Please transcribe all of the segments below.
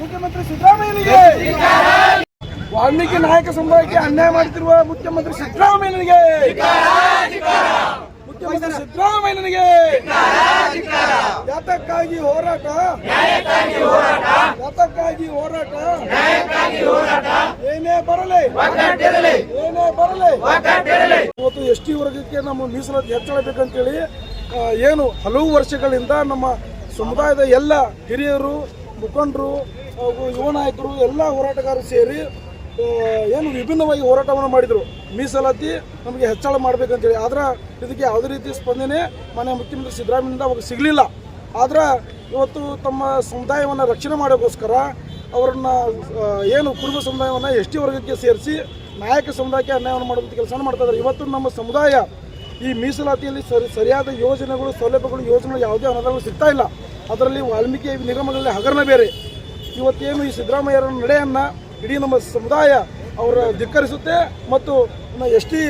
ಮುಖ್ಯಮಂತ್ರಿ ಸಿದ್ದರಾಮಯ್ಯನಿಗೆ. ವಾಲ್ಮೀಕಿ ನಾಯಕ ಸಮುದಾಯಕ್ಕೆ ಅನ್ಯಾಯ ಮಾಡುತ್ತಿರುವ ಮುಖ್ಯಮಂತ್ರಿ ಸಿದ್ದರಾಮಯ್ಯನಿಗೆ. ಮುಖ್ಯಮಂತ್ರಿ ಸಿದ್ದರಾಮಯ್ಯನಿಗೆ. ಯಾತಕ್ಕಾಗಿ ಹೋರಾಟ? ಯಾತಕ್ಕಾಗಿ ಹೋರಾಟ? ಏನೇ ಬರಲಿ. ಏನೇ ಬರಲಿ. ಇವತ್ತು ಎಸ್ ಟಿ ವರ್ಗಕ್ಕೆ ನಮ್ಮ ಮೀಸಲಾತಿ ಹೆಚ್ಚಳಬೇಕಂತೇಳಿ ಏನು ಹಲವು ವರ್ಷಗಳಿಂದ ನಮ್ಮ ಸಮುದಾಯದ ಎಲ್ಲ ಹಿರಿಯರು, ಮುಖಂಡರು, ಹಾಗೂ ಯುವ ನಾಯಕರು, ಎಲ್ಲ ಹೋರಾಟಗಾರರು ಸೇರಿ ಏನು ವಿಭಿನ್ನವಾಗಿ ಹೋರಾಟವನ್ನು ಮಾಡಿದರು. ಮೀಸಲಾತಿ ನಮಗೆ ಹೆಚ್ಚಳ ಮಾಡಬೇಕಂತೇಳಿ. ಆದ್ರೆ ಇದಕ್ಕೆ ಯಾವುದೇ ರೀತಿ ಸ್ಪಂದನೆ ಮಾನ್ಯ ಮುಖ್ಯಮಂತ್ರಿ ಸಿದ್ದರಾಮಯ್ಯಿಂದ ಅವಾಗ ಸಿಗಲಿಲ್ಲ. ಆದ್ರೆ ಇವತ್ತು ತಮ್ಮ ಸಮುದಾಯವನ್ನು ರಕ್ಷಣೆ ಮಾಡೋಕ್ಕೋಸ್ಕರ ಅವರನ್ನ ಏನು ಕುರುಬ ಸಮುದಾಯವನ್ನು ಎಸ್ ಟಿ ವರ್ಗಕ್ಕೆ ಸೇರಿಸಿ ನಾಯಕ ಸಮುದಾಯಕ್ಕೆ ಅನ್ಯಾಯವನ್ನು ಮಾಡುವಂಥ ಕೆಲಸ ಮಾಡ್ತಾ ಇದ್ದಾರೆ. ಇವತ್ತು ನಮ್ಮ ಸಮುದಾಯ ಈ ಮೀಸಲಾತಿಯಲ್ಲಿ ಸರಿ ಸರಿಯಾದ ಯೋಜನೆಗಳು, ಸೌಲಭ್ಯಗಳು, ಯೋಜನೆಗಳು ಯಾವುದೇ ಅನುದಾನಗಳು ಸಿಗ್ತಾ ಇಲ್ಲ. ಅದರಲ್ಲಿ ವಾಲ್ಮೀಕಿ ನಿಗಮಗಳಲ್ಲಿ ಹಗರಣ ಬೇರೆ. ಇವತ್ತೇನು ಈ ಸಿದ್ದರಾಮಯ್ಯರ ನಡೆಯನ್ನು ಇಡೀ ನಮ್ಮ ಸಮುದಾಯ ಅವರ ಧಿಕ್ಕರಿಸುತ್ತೆ ಮತ್ತು ಎಸ್ ಟಿ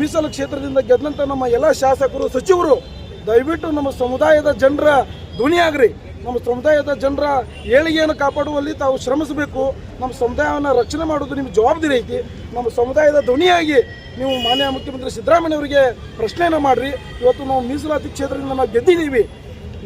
ಮೀಸಲು ಕ್ಷೇತ್ರದಿಂದ ಗೆದ್ದಂಥ ನಮ್ಮ ಎಲ್ಲ ಶಾಸಕರು, ಸಚಿವರು, ದಯವಿಟ್ಟು ನಮ್ಮ ಸಮುದಾಯದ ಜನರ ಧ್ವನಿಯಾಗ್ರಿ. ನಮ್ಮ ಸಮುದಾಯದ ಜನರ ಏಳಿಗೆಯನ್ನು ಕಾಪಾಡುವಲ್ಲಿ ತಾವು ಶ್ರಮಿಸಬೇಕು. ನಮ್ಮ ಸಮುದಾಯವನ್ನು ರಕ್ಷಣೆ ಮಾಡೋದು ನಿಮ್ಮ ಜವಾಬ್ದಾರಿ ಐತಿ. ನಮ್ಮ ಸಮುದಾಯದ ಧ್ವನಿಯಾಗಿ ನೀವು ಮಾನ್ಯ ಮುಖ್ಯಮಂತ್ರಿ ಸಿದ್ದರಾಮಯ್ಯ ಅವರಿಗೆ ಪ್ರಶ್ನೆಯನ್ನು ಮಾಡಿರಿ. ಇವತ್ತು ನಾವು ಮೀಸಲಾತಿ ಕ್ಷೇತ್ರದಿಂದ ನಾವು ಗೆದ್ದಿದ್ದೀವಿ.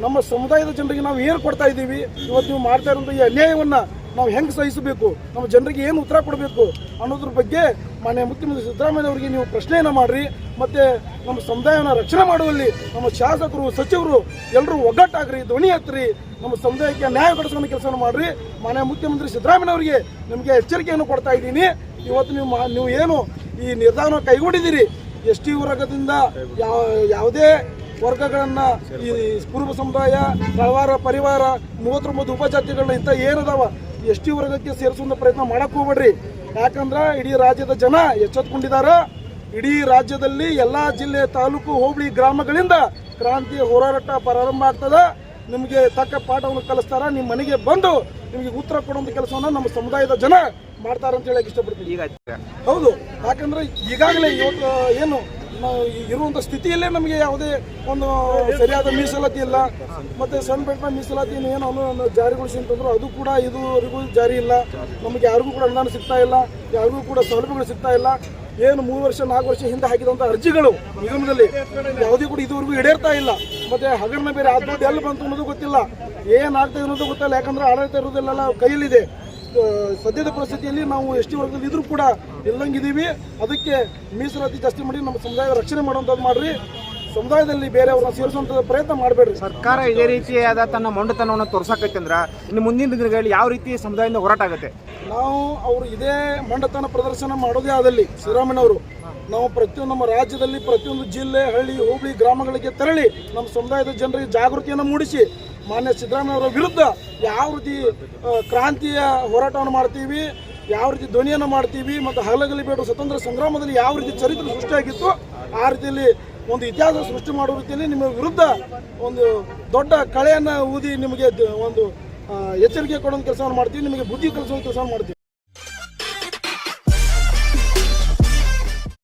ನಮ್ಮ ಸಮುದಾಯದ ಜನರಿಗೆ ನಾವು ಏನು ಕೊಡ್ತಾ ಇದ್ದೀವಿ? ಇವತ್ತು ನೀವು ಮಾಡ್ತಾ ಇರೋಂಥ ಈ ಅನ್ಯಾಯವನ್ನು ನಾವು ಹೆಂಗೆ ಸಹಿಸಬೇಕು? ನಮ್ಮ ಜನರಿಗೆ ಏನು ಉತ್ತರ ಕೊಡಬೇಕು ಅನ್ನೋದ್ರ ಬಗ್ಗೆ ಮಾನ್ಯ ಮುಖ್ಯಮಂತ್ರಿ ಸಿದ್ದರಾಮಯ್ಯ ಅವರಿಗೆ ನೀವು ಪ್ರಶ್ನೆಯನ್ನು ಮಾಡಿರಿ. ಮತ್ತು ನಮ್ಮ ಸಮುದಾಯವನ್ನು ರಕ್ಷಣೆ ಮಾಡುವಲ್ಲಿ ನಮ್ಮ ಶಾಸಕರು, ಸಚಿವರು ಎಲ್ಲರೂ ಒಗ್ಗಟ್ಟಾಗ್ರಿ, ಧ್ವನಿ ಹತ್ತಿರಿ ನಮ್ಮ ಸಮುದಾಯಕ್ಕೆ ನ್ಯಾಯ ಕೊಡಿಸ್ಕೊಂಡು ಕೆಲಸವನ್ನು ಮಾಡ್ರಿ. ಮಾನ್ಯ ಮುಖ್ಯಮಂತ್ರಿ ಸಿದ್ದರಾಮಯ್ಯ ಅವರಿಗೆ ನಿಮಗೆ ಎಚ್ಚರಿಕೆಯನ್ನು ಕೊಡ್ತಾ ಇದ್ದೀನಿ. ಇವತ್ತು ನೀವು ನೀವು ಏನು ಈ ನಿರ್ಧಾರವನ್ನು ಕೈಗೊಂಡಿದ್ದೀರಿ? ಎಸ್ ಟಿ ವರ್ಗದಿಂದ ಯಾವ ಯಾವುದೇ ವರ್ಗಗಳನ್ನು ಈ ಕುರುಬ ಸಮುದಾಯ, ತಳವಾರ ಪರಿವಾರ, ಮೂವತ್ತೊಂಬತ್ತು ಉಪಜಾತಿಗಳನ್ನ ಇಂಥ ಏನದಾವ, ಎಸ್ ಟಿ ವರ್ಗಕ್ಕೆ ಸೇರಿಸುವಂಥ ಪ್ರಯತ್ನ ಮಾಡಕ್ ಹೋಗ್ಬೇಡ್ರಿ. ಯಾಕಂದ್ರೆ ಇಡೀ ರಾಜ್ಯದ ಜನ ಎಚ್ಚೆತ್ಕೊಂಡಿದಾರ. ಇಡೀ ರಾಜ್ಯದಲ್ಲಿ ಎಲ್ಲ ಜಿಲ್ಲೆ ತಾಲೂಕು ಹೋಬಳಿ ಗ್ರಾಮಗಳಿಂದ ಕ್ರಾಂತಿ ಹೋರಾಟ ಪ್ರಾರಂಭ ಆಗ್ತದ. ನಿಮಗೆ ತಕ್ಕ ಪಾಠವನ್ನು ಕಲಿಸ್ತಾರ? ನಿಮ್ಮ ಮನೆಗೆ ಬಂದು ನಿಮಗೆ ಉತ್ತರ ಕೊಡುವಂಥ ಕೆಲಸವನ್ನು ನಮ್ಮ ಸಮುದಾಯದ ಜನ ಮಾಡ್ತಾರ ಅಂತ ಹೇಳಕ್ ಇಷ್ಟಪಡ್ತೀನಿ. ಈಗ ಹೌದು. ಯಾಕಂದ್ರೆ ಈಗಾಗಲೇ ಇವತ್ತು ಏನು ಇರುವಂತ ಇರುವಂಥ ಸ್ಥಿತಿಯಲ್ಲೇ ನಮಗೆ ಯಾವುದೇ ಒಂದು ಸರಿಯಾದ ಮೀಸಲಾತಿ ಇಲ್ಲ. ಮತ್ತೆ ಸಣ್ಣ ಮೀಸಲಾತಿ ಏನು ಅವನು ಜಾರಿಗೊಳಿಸಿ ಅಂತಂದ್ರು ಅದು ಕೂಡ ಇದುವರೆಗೂ ಜಾರಿ ಇಲ್ಲ. ನಮಗೆ ಯಾರಿಗೂ ಕೂಡ ಅನುದಾನ ಸಿಗ್ತಾ ಇಲ್ಲ. ಯಾರಿಗೂ ಕೂಡ ಸೌಲಭ್ಯಗಳು ಸಿಗ್ತಾ ಇಲ್ಲ. ಏನು ಮೂರು ವರ್ಷ, ನಾಲ್ಕು ವರ್ಷ ಹಿಂದೆ ಹಾಕಿದಂಥ ಅರ್ಜಿಗಳು ನಿಗಮದಲ್ಲಿ ಯಾವುದೇ ಕೂಡ ಇದುವರೆಗೂ ಈಡೇರ್ತಾ ಇಲ್ಲ. ಮತ್ತೆ ಹಗರಣ ಬೇರೆ ಆ ಎಲ್ಲಿ ಬಂತು ಅನ್ನೋದು ಗೊತ್ತಿಲ್ಲ. ಏನಾಗ್ತದೆ ಅನ್ನೋದು ಗೊತ್ತಿಲ್ಲ. ಯಾಕಂದ್ರೆ ಆಡಳಿತ ಇರೋದೆಲ್ಲ ಕೈಯಲ್ಲಿದೆ. ಸದ್ಯದ ಪರಿಸ್ಥಿತಿಯಲ್ಲಿ ನಾವು ಎಸ್ ಟಿ ವರ್ಗದಲ್ಲಿ ಇದ್ರೂ ಕೂಡ ಇಲ್ಲಂಗಿದ್ದೀವಿ. ಅದಕ್ಕೆ ಮೀಸಲಾತಿ ಜಾಸ್ತಿ ಮಾಡಿ ನಮ್ಮ ಸಮುದಾಯದ ರಕ್ಷಣೆ ಮಾಡುವಂಥದ್ದು ಮಾಡ್ರಿ. ಸಮುದಾಯದಲ್ಲಿ ಬೇರೆಯವ್ರನ್ನ ಸೇರಿಸುವಂತ ಪ್ರಯತ್ನ ಮಾಡಬೇಡ್ರಿ. ಸರ್ಕಾರ ಇದೇ ರೀತಿಯಾದ ತನ್ನ ಮೊಂಡತನವನ್ನು ಅಂದ್ರೆ ಇನ್ನು ಮುಂದಿನ ದಿನಗಳಲ್ಲಿ ಯಾವ ರೀತಿ ಸಮುದಾಯದಿಂದ ಹೋರಾಟ ಆಗುತ್ತೆ? ನಾವು ಅವರು ಇದೇ ಮೊಂಡತನ ಪ್ರದರ್ಶನ ಮಾಡೋದೇ ಆದಲ್ಲಿ ಸಿದ್ದರಾಮಯ್ಯನವರು ನಾವು ಪ್ರತಿಯೊಂದು ನಮ್ಮ ರಾಜ್ಯದಲ್ಲಿ ಪ್ರತಿಯೊಂದು ಜಿಲ್ಲೆ ಹಳ್ಳಿ ಹೋಬಳಿ ಗ್ರಾಮಗಳಿಗೆ ತೆರಳಿ ನಮ್ಮ ಸಮುದಾಯದ ಜನರಿಗೆ ಜಾಗೃತಿಯನ್ನು ಮೂಡಿಸಿ ಮಾನ್ಯ ಸಿದ್ದರಾಮಯ್ಯವರ ವಿರುದ್ಧ ಯಾವ ರೀತಿ ಕ್ರಾಂತಿಯ ಹೋರಾಟವನ್ನು ಮಾಡ್ತೀವಿ ಯಾವ ರೀತಿ ಧ್ವನಿಯನ್ನು ಮಾಡ್ತೀವಿ ಮತ್ತು ಹಲಗಲಿ ಬೇಡ ಸ್ವತಂತ್ರ ಸಂಗ್ರಾಮದಲ್ಲಿ ಯಾವ ರೀತಿ ಚರಿತ್ರೆ ಸೃಷ್ಟಿಯಾಗಿತ್ತು ಆ ರೀತಿಯಲ್ಲಿ ಒಂದು ಇತಿಹಾಸ ಸೃಷ್ಟಿ ಮಾಡುವ ರೀತಿಯಲ್ಲಿ ನಿಮ್ಮ ವಿರುದ್ಧ ಒಂದು ದೊಡ್ಡ ಕಳೆಯನ್ನು ಊದಿ ನಿಮಗೆ ಒಂದು ಎಚ್ಚರಿಕೆ ಕೊಡೋ ಕೆಲಸವನ್ನು ಮಾಡ್ತೀವಿ, ನಿಮಗೆ ಬುದ್ಧಿ ಕಲಿಸುವ ಕೆಲಸವನ್ನು ಮಾಡ್ತೀವಿ.